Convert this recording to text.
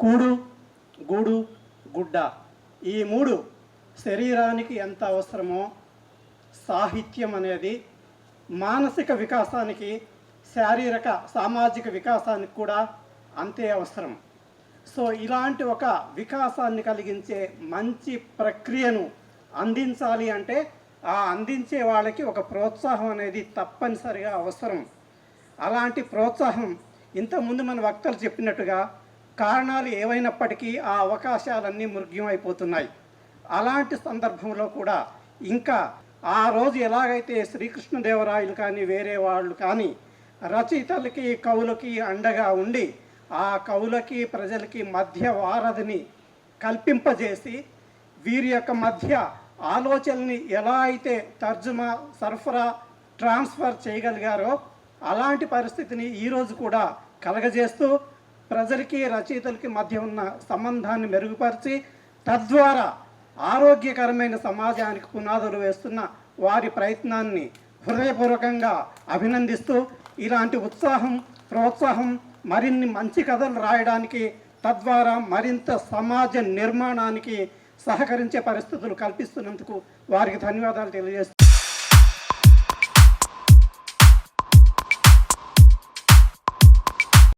కూడు గూడు గుడ్డ. ఈ మూడు శరీరానికి ఎంత అవసరమో సాహిత్యం అనేది మానసిక వికాసానికి శారీరక సామాజిక వికాసానికి కూడా అంతే అవసరం. సో ఇలాంటి ఒక వికాసాన్ని కలిగించే మంచి ప్రక్రియను అందించాలి అంటే ఆ అందించే వాళ్ళకి ఒక ప్రోత్సాహం అనేది తప్పనిసరిగా అవసరం. అలాంటి ప్రోత్సాహం ఇంతకుముందు మన వక్తలు చెప్పినట్టుగా కారణాలు ఏవైనప్పటికీ ఆ అవకాశాలన్నీ మృగ్యమైపోతున్నాయి. అలాంటి సందర్భంలో కూడా ఇంకా ఆ రోజు ఎలాగైతే శ్రీకృష్ణదేవరాయలు కానీ వేరే వాళ్ళు కానీ రచయితలకి కవులకి అండగా ఉండి ఆ కవులకి ప్రజలకి మధ్య వారధిని కల్పింపజేసి వీరి యొక్క మధ్య ఆలోచనల్ని ఎలా అయితే తర్జుమా సరఫరా ట్రాన్స్ఫర్ చేయగలిగారో అలాంటి పరిస్థితిని ఈరోజు కూడా కలగజేస్తూ ప్రజలకి రచయితలకి మధ్య ఉన్న సంబంధాన్ని మెరుగుపరిచి తద్వారా ఆరోగ్యకరమైన సమాజానికి పునాదులు వేస్తున్న వారి ప్రయత్నాన్ని హృదయపూర్వకంగా అభినందిస్తూ ఇలాంటి ఉత్సాహం ప్రోత్సాహం మరిన్ని మంచి కథలు రాయడానికి తద్వారా మరింత సమాజ నిర్మాణానికి సహకరించే పరిస్థితులు కల్పిస్తున్నందుకు వారికి ధన్యవాదాలు తెలియజేస్తున్నాను